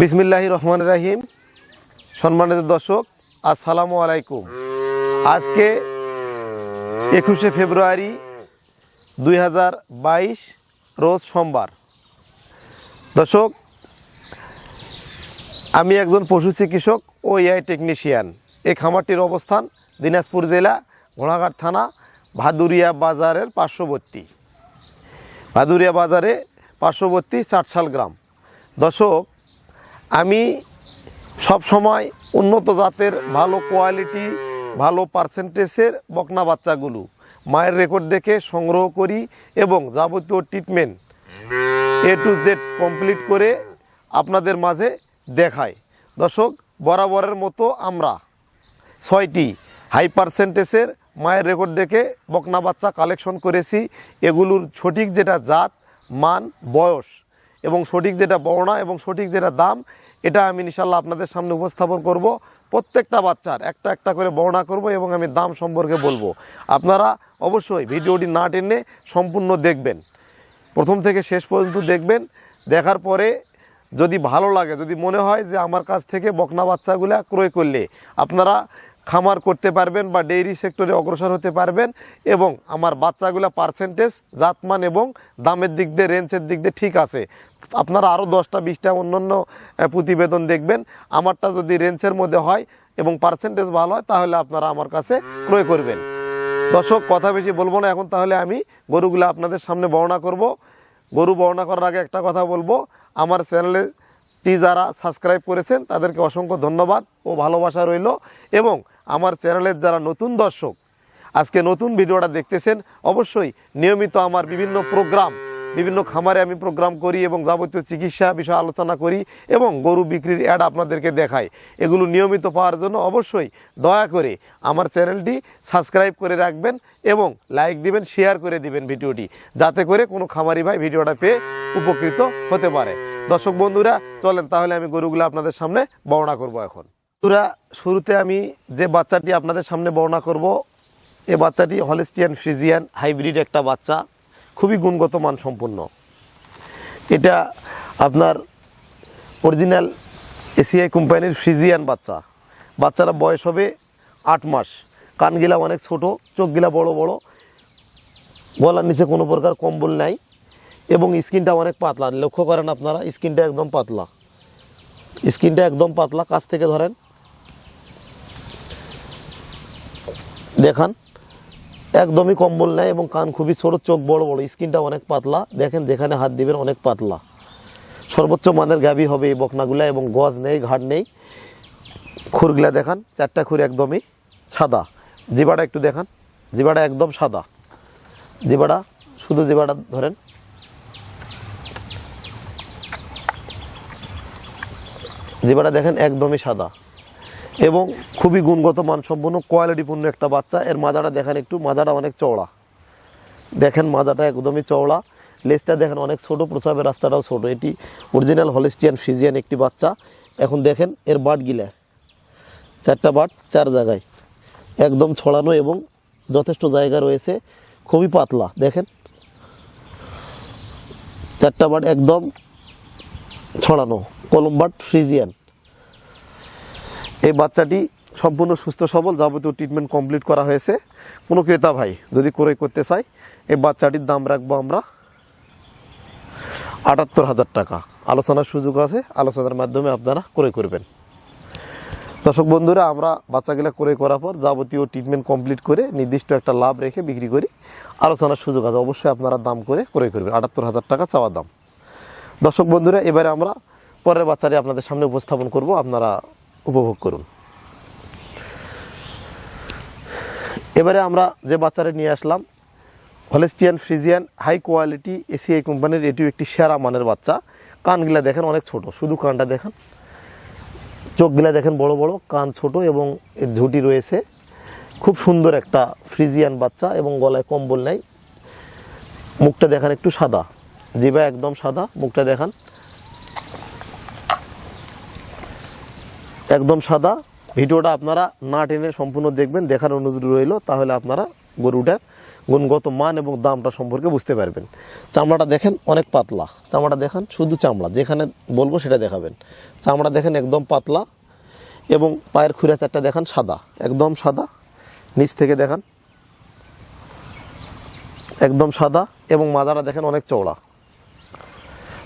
বিসমিল্লাহ রহমান রাহিম। সম্মানিত দর্শক, আসসালামু আলাইকুম। আজকে একুশে ফেব্রুয়ারি দুই হাজার বাইশ, রোজ সোমবার। দর্শক, আমি একজন পশু চিকিৎসক ও এআই টেকনিশিয়ান। এই খামারটির অবস্থান দিনাজপুর জেলা ঘোড়াঘাট থানা ভাদুরিয়া বাজারের পার্শ্ববর্তী। ভাদুরিয়া বাজারে পার্শ্ববর্তী চাটশাল গ্রাম। দর্শক আমি সব সময় উন্নত জাতের ভালো কোয়ালিটি ভালো পার্সেন্টেজের বকনা বাচ্চাগুলো মায়ের রেকর্ড দেখে সংগ্রহ করি এবং যাবতীয় treatment A to Z complete করে আপনাদের মাঝে দেখাই। দর্শক, বরাবরের মতো আমরা ছয়টি হাই পার্সেন্টেজের মায়ের রেকর্ড দেখে বকনা বাচ্চা কালেকশন করেছি। এগুলোর সঠিক যেটা জাত, মান, বয়স এবং সঠিক যেটা বর্ণা এবং সঠিক যেটা দাম, এটা আমি ইনশাল্লাহ আপনাদের সামনে উপস্থাপন করব। প্রত্যেকটা বাচ্চার একটা একটা করে বর্ণনা করব এবং আমি দাম সম্পর্কে বলব। আপনারা অবশ্যই ভিডিওটি না টেনে সম্পূর্ণ দেখবেন। প্রথম থেকে শেষ পর্যন্ত দেখবেন। দেখার পরে যদি ভালো লাগে, যদি মনে হয় যে আমার কাছ থেকে বকনা বাচ্চাগুলো ক্রয় করলে, আপনারা খামার করতে পারবেন বা ডেইরি সেক্টরে অগ্রসর হতে পারবেন এবং আমার বাচ্চাগুলা পার্সেন্টেজ জাতমান এবং দামের দিক দিয়ে রেঞ্জের দিক দিয়ে ঠিক আছে। আপনারা আরও দশটা, বিশটা অন্যান্য প্রতিবেদন দেখবেন। আমারটা যদি রেঞ্জের মধ্যে হয় এবং পার্সেন্টেজ ভালো হয়, তাহলে আপনারা আমার কাছে ক্রয় করবেন। দর্শক, কথা বেশি বলব না। এখন তাহলে আমি গরুগুলো আপনাদের সামনে বর্ণনা করব। গরু বর্ণনা করার আগে একটা কথা বলব। আমার চ্যানেলটি যারা সাবস্ক্রাইব করেছেন, তাদেরকে অসংখ্য ধন্যবাদ ও ভালোবাসা রইল। এবং আমার চ্যানেলের যারা নতুন দর্শক, আজকে নতুন ভিডিওটা দেখতেছেন, অবশ্যই নিয়মিত আমার বিভিন্ন প্রোগ্রাম বিভিন্ন খামারে আমি প্রোগ্রাম করি এবং যাবতীয় চিকিৎসা বিষয়ে আলোচনা করি এবং গরু বিক্রির অ্যাড আপনাদেরকে দেখাই। এগুলো নিয়মিত পাওয়ার জন্য অবশ্যই দয়া করে আমার চ্যানেলটি সাবস্ক্রাইব করে রাখবেন এবং লাইক দিবেন শেয়ার করে দিবেন ভিডিওটি, যাতে করে কোনো খামারি ভাই ভিডিওটা পেয়ে উপকৃত হতে পারে। দর্শক বন্ধুরা, চলেন তাহলে আমি গরুগুলো আপনাদের সামনে বর্ণনা করব এখন। বন্ধুরা, শুরুতে আমি যে বাচ্চাটি আপনাদের সামনে বর্ণনা করব, এ বাচ্চাটি হলিস্টিয়ান ফ্রিজিয়ান হাইব্রিড একটা বাচ্চা, খুবই গুণগত মান সম্পন্ন এটা আপনার অরিজিনাল এসিআই কোম্পানির ফ্রিজিয়ান বাচ্চা। বাচ্চারা বয়স হবে আট মাস। কানগিলা অনেক ছোট, চোখগিলা বড় বড়। গলার নিচে কোনো প্রকার কম্বল নাই। এবং স্কিনটা অনেক পাতলা। লক্ষ্য করেন আপনারা, স্কিনটা একদম পাতলা। স্কিনটা একদম পাতলা, কাছ থেকে ধরেন। দেখান, একদমই কম্বল নেয় এবং কান খুবই ছোট, চোখ বড় বড়, স্কিনটা অনেক পাতলা। দেখেন, যেখানে হাত দিবেন অনেক পাতলা। সর্বোচ্চ মানের গাবি হবে এই বকনাগুলা এবং গজ নেই ঘাট নেই। খুরগুলা দেখান, চারটা খুর একদমই সাদা। জিবাটা একটু দেখান জিবাটা একদম সাদা। জিবাটা শুধু জিবাটা ধরেন। জিবাটা দেখেন একদমই সাদা। এবং খুবই গুণগত মানসম্পন্ন, কোয়ালিটিপূর্ণ একটা বাচ্চা। এর মাজাটা দেখেন একটু, মাজাটা অনেক চওড়া। দেখেন মাজাটা একদমই চওড়া। লেজটা দেখেন অনেক ছোট, প্রসাবের রাস্তাটাও ছোট। এটি অরিজিনাল হলিস্টিয়ান ফিজিয়ান একটি বাচ্চা। এখন দেখেন এর বাট গিলা। চারটা বাট চার জায়গায়। একদম ছড়ানো এবং যথেষ্ট জায়গা রয়েছে। খুবই পাতলা, দেখেন। চারটা বাট একদম ছড়ানো কলম বাট ফ্রিজিয়ান। এই বাচ্চাটি সম্পূর্ণ সুস্থ, সবল, যাবতীয় ট্রিটমেন্ট কমপ্লিট করা হয়েছে। কোনো ক্রেতা ভাই যদি ক্রয় করতে চাই এই বাচ্চাটির দাম রাখব আমরা আটাত্তর হাজার টাকা। আলোচনার সুযোগ আছে, আলোচনার মাধ্যমে আপনারা ক্রয় করবেন। দর্শক বন্ধুরা, আমরা বাচ্চাগুলো ক্রয় করার পর যাবতীয় ট্রিটমেন্ট কমপ্লিট করে নির্দিষ্ট একটা লাভ রেখে বিক্রি করি। আলোচনার সুযোগ আছে, অবশ্যই আপনারা দাম করে ক্রয় করবেন। আটাত্তর হাজার টাকা চাওয়া দাম। দর্শক বন্ধুরা, এবারে আমরা পরের বাচ্চারে আপনাদের সামনে উপস্থাপন করব। আপনারা উপভোগ করুন। এবারে আমরা যে বাচ্চাটা নিয়ে আসলাম Holstein Friesian high quality ACI কোম্পানির, এটিও একটি সেরা মানের বাচ্চা। কানগুলা দেখেন অনেক ছোট, শুধু কানটা দেখেন। চোখগুলা দেখেন বড় বড়, কান ছোট এবং ঝুঁটি রয়েছে। খুব সুন্দর একটা ফ্রিজিয়ান বাচ্চা এবং গলায় কম্বল নাই। মুখটা দেখান একটু সাদা। জিবা একদম সাদা, মুখটা দেখান। একদম সাদা। ভিডিওটা আপনারা না টেনে সম্পূর্ণ দেখবেন, দেখার অনুরোধ রইল, তাহলে আপনারা গরুটার গুণগত মান এবং দামটা সম্পর্কে বুঝতে পারবেন। চামড়াটা দেখেন অনেক পাতলা। চামড়া দেখেন, শুধু চামড়া, যেখানে বলব সেটা দেখাবেন। চামড়া দেখেন একদম পাতলা এবং পায়ের খুঁড়া চারটা দেখান সাদা, একদম সাদা। নিচ থেকে দেখান, একদম সাদা এবং মাজাটা দেখেন অনেক চওড়া।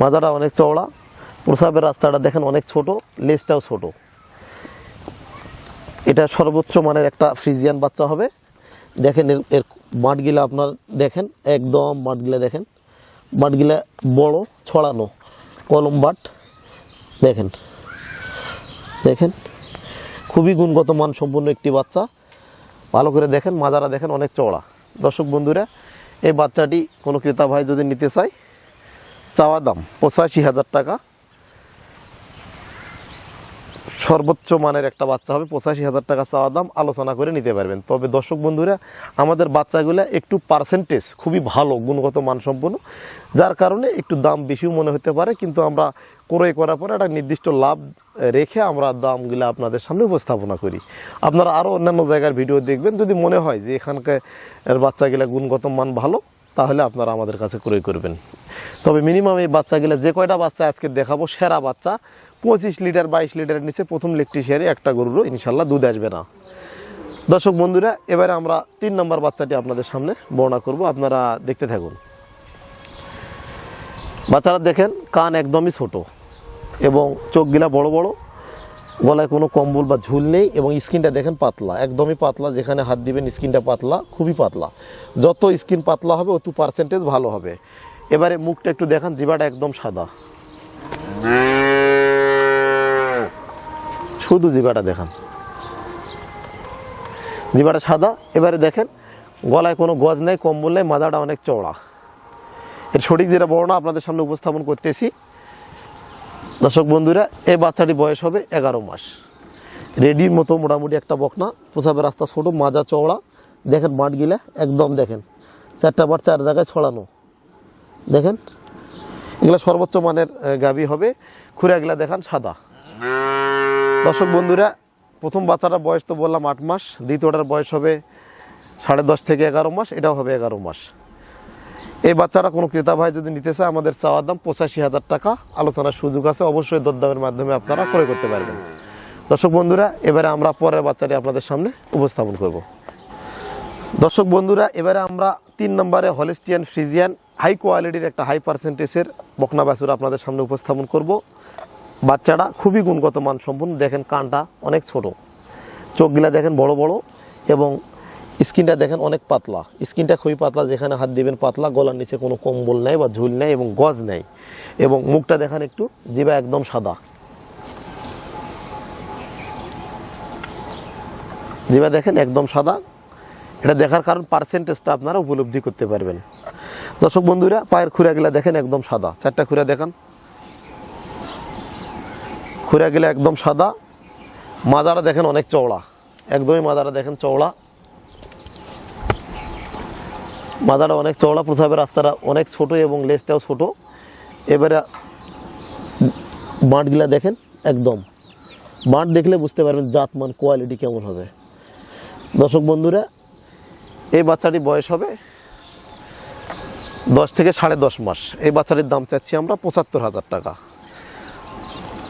মাজাটা অনেক চওড়া। প্রসাবের রাস্তাটা দেখেন অনেক ছোট লেজটাও ছোট। এটা সর্বোচ্চ মানের একটা ফ্রিজিয়ান বাচ্চা হবে। দেখেন এর এর মাঠগুলা আপনার দেখেন, একদম মাঠগুলা দেখেন। মাঠগুলা বড়, ছড়ানো, কলম বাট দেখেন দেখেন। খুবই গুণগত মান সম্পন্ন একটি বাচ্চা। ভালো করে দেখেন মাজারা দেখেন অনেক চওড়া। দর্শক বন্ধুরা, এই বাচ্চাটি কোনো ক্রেতা ভাই যদি নিতে চায় চাওয়া দাম, পঁচাশি হাজার টাকা। সর্বোচ্চ মানের একটা বাচ্চা হবে, পঁচাশি হাজার টাকা চাওয়া দাম, আলোচনা করে নিতে পারবেন। তবে দর্শক বন্ধুরা, আমাদের বাচ্চাগুলো একটু পার্সেন্টেজ খুবই ভালো, গুণগত মানসম্পন্ন, যার কারণে একটু দাম বেশিও মনে হতে পারে, কিন্তু আমরা ক্রয় করার পরে একটা নির্দিষ্ট লাভ রেখে আমরা দামগুলো আপনাদের সামনে উপস্থাপনা করি। আপনারা আরও অন্যান্য জায়গার ভিডিও দেখবেন, যদি মনে হয় যে এখানকার বাচ্চাগুলো গুণগত মান ভালো তাহলে আপনারা আমাদের কাছে ক্রয় করবেন। তবে মিনিমাম এই বাচ্চাগুলো যে কয়টা বাচ্চা আজকে দেখাবো, সেরা বাচ্চা, পঁচিশ লিটার, বাইশ লিটারের নিচে প্রথম ইলেকট্রিশিয়ারে একটা গরুরও ইনশাল্লাহ দুধ আসবে না। দর্শক বন্ধুরা, এবারে আমরা তিন নম্বর বাচ্চাটি আপনাদের সামনে বর্ণনা করব, আপনারা দেখতে থাকুন। বাচ্চারা দেখেন, কান একদমই ছোট এবং চোখগুলা বড় বড়। গলায় কোনো কম্বল বা ঝুল নেই এবং স্কিনটা দেখেন পাতলা, একদমই পাতলা, যেখানে হাত দিবেন স্কিনটা পাতলা, খুবই পাতলা। যত স্কিন পাতলা হবে, অত পার্সেন্টেজ ভালো হবে। এবারে মুখটা একটু দেখান জিবাটা একদম সাদা। শুধু জিবাটা দেখান। জিবাটা সাদা, এবারে দেখেন, গলায় কোনো গজ নেই, কম্বল নেই মাজাটা অনেক চওড়া। এর সঠিক যেটা বর্ণনা আপনাদের সামনে উপস্থাপন করতেছি দর্শক বন্ধুরা এই বাচ্চাটি বয়স হবে এগারো মাস। রেডির মতো মোটামুটি একটা বকনা প্রসাবের রাস্তা ছোট, মাজা চওড়া। দেখেন মাঠ গিলা একদম দেখেন। চারটা বার চার জায়গায় ছড়ানো। দেখেন, এগুলা সর্বোচ্চ মানের গাভী হবে। খুঁড়াগুলা দেখান সাদা। দর্শক বন্ধুরা, প্রথম বাচ্চাটার বয়স তো বললাম আট মাস, দ্বিতীয়টার বয়স হবে সাড়ে দশ থেকে এগারো মাস, এটাও হবে এগারো মাস। এই বাচ্চারা কোনো ক্রেতা ভাই যদি নিতে চায়, আমাদের চাওয়ার দাম পঁচাশি হাজার টাকা। আলোচনার সুযোগ আছে, অবশ্যই দরদামের মাধ্যমে আপনারা ক্রয় করতে পারবেন। দর্শক বন্ধুরা, এবারে আমরা পরের বাচ্চাটি আপনাদের সামনে উপস্থাপন করব। দর্শক বন্ধুরা, এবারে আমরা তিন নম্বরে হলিস্টিয়ান ফ্রিজিয়ান হাই কোয়ালিটির একটা হাই পার্সেন্টেজের বকনা বাছুর আপনাদের সামনে উপস্থাপন করব। বাচ্চাটা খুবই গুণগত মান সম্পূর্ণ দেখেন কানটা অনেক ছোট। চোখগুলা দেখেন বড় বড় এবং স্কিনটা দেখেন অনেক পাতলা। স্কিনটা খুবই পাতলা, যেখানে হাত দিবেন পাতলা, গলার নিচে কোনো কম্বল নেই বা ঝুল নেই এবং গজ নেই। এবং মুখটা দেখেন একটু জিবা একদম সাদা। জিবা দেখেন একদম সাদা। এটা দেখার কারণ পার্সেন্টেজটা আপনারা উপলব্ধি করতে পারবেন। দর্শক বন্ধুরা, পায়ের খুঁড়াগুলা দেখেন একদম সাদা। চারটা খুঁড়া দেখান। খুঁড়াগুলা একদম সাদা। মাজারা দেখেন অনেক চওড়া। একদমই মাজারা দেখেন চওড়া। মাজাটা অনেক চওড়া প্রসাবের রাস্তাটা অনেক ছোট এবং লেজটাও ছোট। এবারে বাঁটগুলা দেখেন একদম। বাঁট দেখলে বুঝতে পারবেন জাতমান কোয়ালিটি কেমন হবে। দর্শক বন্ধুরা, এই বাচ্চাটি বয়স হবে দশ থেকে সাড়ে দশ মাস। এই বাচ্চাটির দাম চাচ্ছি আমরা পঁচাত্তর হাজার টাকা।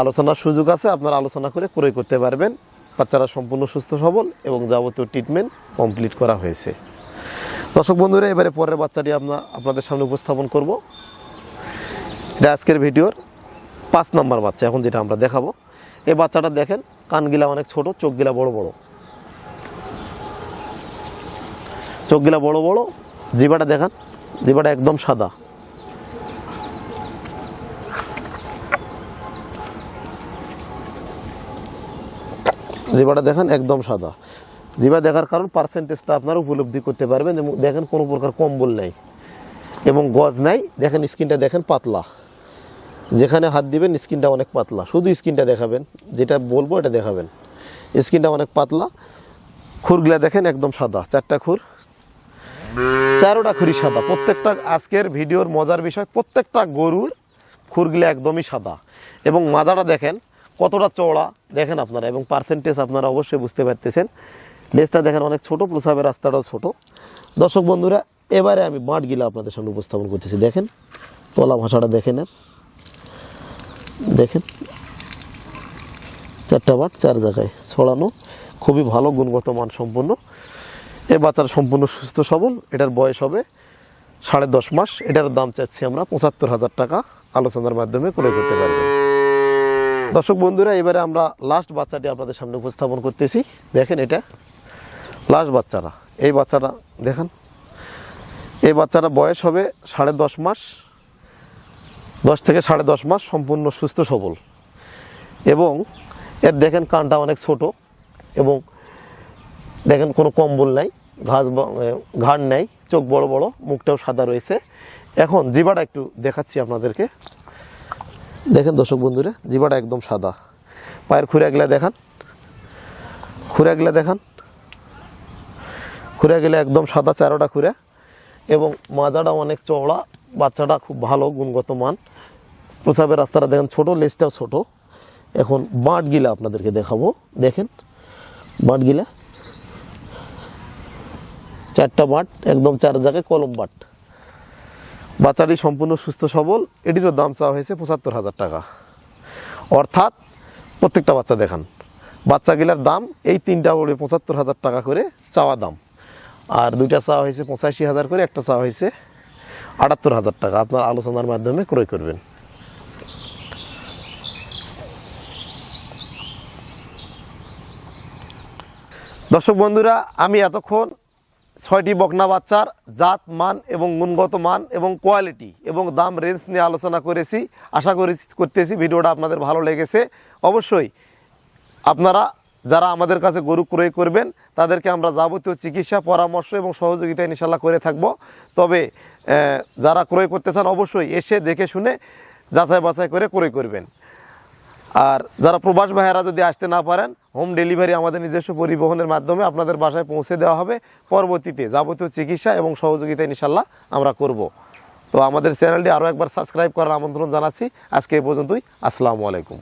আলোচনার সুযোগ আছে, আপনারা আলোচনা করে ক্রয় করতে পারবেন। বাচ্চারা সম্পূর্ণ সুস্থ সবল এবং যাবতীয় ট্রিটমেন্ট কমপ্লিট করা হয়েছে। দর্শক বন্ধুরা, এবারে পরের বাচ্চাটি আপনার আপনাদের সামনে উপস্থাপন করব। এটা আজকের ভিডিওর পাঁচ নাম্বার বাচ্চা, এখন যেটা আমরা দেখাবো। এই বাচ্চাটা দেখেন, কানগিলা অনেক ছোট, চোখগিলা বড় বড়। চোখগুলা বড় বড় জিবাটা দেখান জিবাটা একদম সাদা। জিবাটা দেখেন একদম সাদা। জিবা দেখার কারণ পার্সেন্টেজটা আপনারা উপলব্ধি করতে পারবেন এবং দেখেন কোনো প্রকার কম্বল নেই এবং গজ নাই। দেখেন স্কিনটা দেখেন পাতলা। যেখানে হাত দিবেন স্কিনটা অনেক পাতলা। শুধু স্কিনটা দেখাবেন, যেটা বলব এটা দেখাবেন। স্কিনটা অনেক পাতলা। খুরগুলা দেখেন একদম সাদা, চারটা খুর। চারোটা খুরি সাদা। প্রত্যেকটা আজকের ভিডিওর মজার বিষয়, প্রত্যেকটা গরুর খুরগুলো একদমই সাদা। এবং মাজাটা দেখেন কতটা চওড়া, দেখেন আপনারা। এবং পার্সেন্টেজ আপনারা অবশ্যই বুঝতে পারতেছেন। লেজটা দেখেন অনেক ছোট প্রসাবের রাস্তাটাও ছোট। দর্শক বন্ধুরা, এবারে আমি বাঁটগুলো আপনাদের সামনে উপস্থাপন করতেছি। দেখেন তলা ভাষাটা দেখেন দেখেন, চারটা বাট চার জায়গায় ছড়ানো। খুবই ভালো, গুণগত মান সম্পন্ন। এ বাচ্চাটা সম্পূর্ণ সুস্থ, সবল। এটার বয়স হবে সাড়ে দশ মাস। এটার দাম চাচ্ছি আমরা পঁচাত্তর হাজার টাকা। আলোচনার মাধ্যমে ক্রয় করতে পারবেন। দর্শক বন্ধুরা, এবারে আমরা লাস্ট বাচ্চাটি আপনাদের সামনে উপস্থাপন করতেছি। দেখেন এটা। লাস্ট বাচ্চারা। এই বাচ্চাটা দেখেন, এই বাচ্চারা বয়স হবে সাড়ে দশ মাস, দশ থেকে সাড়ে দশ মাস সম্পূর্ণ সুস্থ সবল। এবং এর দেখেন কানটা অনেক ছোট এবং দেখেন কোনো কম্বল নাই, ঘাস ঘাড় নেই, চোখ বড় বড়, মুখটাও সাদা রয়েছে। এখন জিবাটা একটু দেখাচ্ছি আপনাদেরকে। দেখেন দর্শক বন্ধুরা জিবাটা একদম সাদা। পায়ের খুঁড়াগুলা দেখান। খুঁড়াগুলা দেখান। খুঁড়ে গেলে একদম সাদা চারোটা খুঁড়ে। এবং মাজাটা অনেক চওড়া, বাচ্চাটা খুব ভালো, গুণগত মান। প্রসাবের রাস্তাটা দেখেন ছোট লেজটাও ছোট। এখন বাঁট গিলা আপনাদেরকে দেখাবো। দেখেন, বাঁট গিলা। চারটা বাট, একদম চার জায়গায় কলম বাট। বাচ্চাটি সম্পূর্ণ সুস্থ, সবল। এটিরও দাম চাওয়া হয়েছে পঁচাত্তর হাজার টাকা। অর্থাৎ প্রত্যেকটা বাচ্চা দেখান। বাচ্চাগুলার দাম এই তিনটা ওড়ে পঁচাত্তর হাজার টাকা করে চাওয়া দাম। আর দুইটা চাওয়া হয়েছে পঁচাশি হাজার করে, একটা চাওয়া হয়েছে আটাত্তর হাজার টাকা। আপনার আলোচনার মাধ্যমে ক্রয় করবেন। দর্শক বন্ধুরা, আমি এতক্ষণ ছয়টি বকনা বাচ্চার জাত, মান এবং গুণগত মান এবং কোয়ালিটি এবং দাম রেঞ্জ নিয়ে আলোচনা করেছি, আশা করি করতেছি। ভিডিওটা আপনাদের ভালো লেগেছে। অবশ্যই আপনারা যারা আমাদের কাছে গরু ক্রয় করবেন তাদেরকে আমরা যাবতীয় চিকিৎসা, পরামর্শ এবং সহযোগিতা ইনশাল্লাহ করে থাকব। তবে যারা ক্রয় করতে চান অবশ্যই এসে দেখে শুনে যাচাই বাছাই করে ক্রয় করবেন। আর যারা প্রবাস ভাইয়েরা যদি আসতে না পারেন, হোম ডেলিভারি আমাদের নিজস্ব পরিবহনের মাধ্যমে আপনাদের বাসায় পৌঁছে দেওয়া হবে। পরবর্তীতে যাবতীয় চিকিৎসা এবং সহযোগিতা ইনশাল্লাহ আমরা করব। তো আমাদের চ্যানেলটি আরও একবার সাবস্ক্রাইব করার আমন্ত্রণ জানাচ্ছি। আজকে এই পর্যন্তই। আসসালামু আলাইকুম।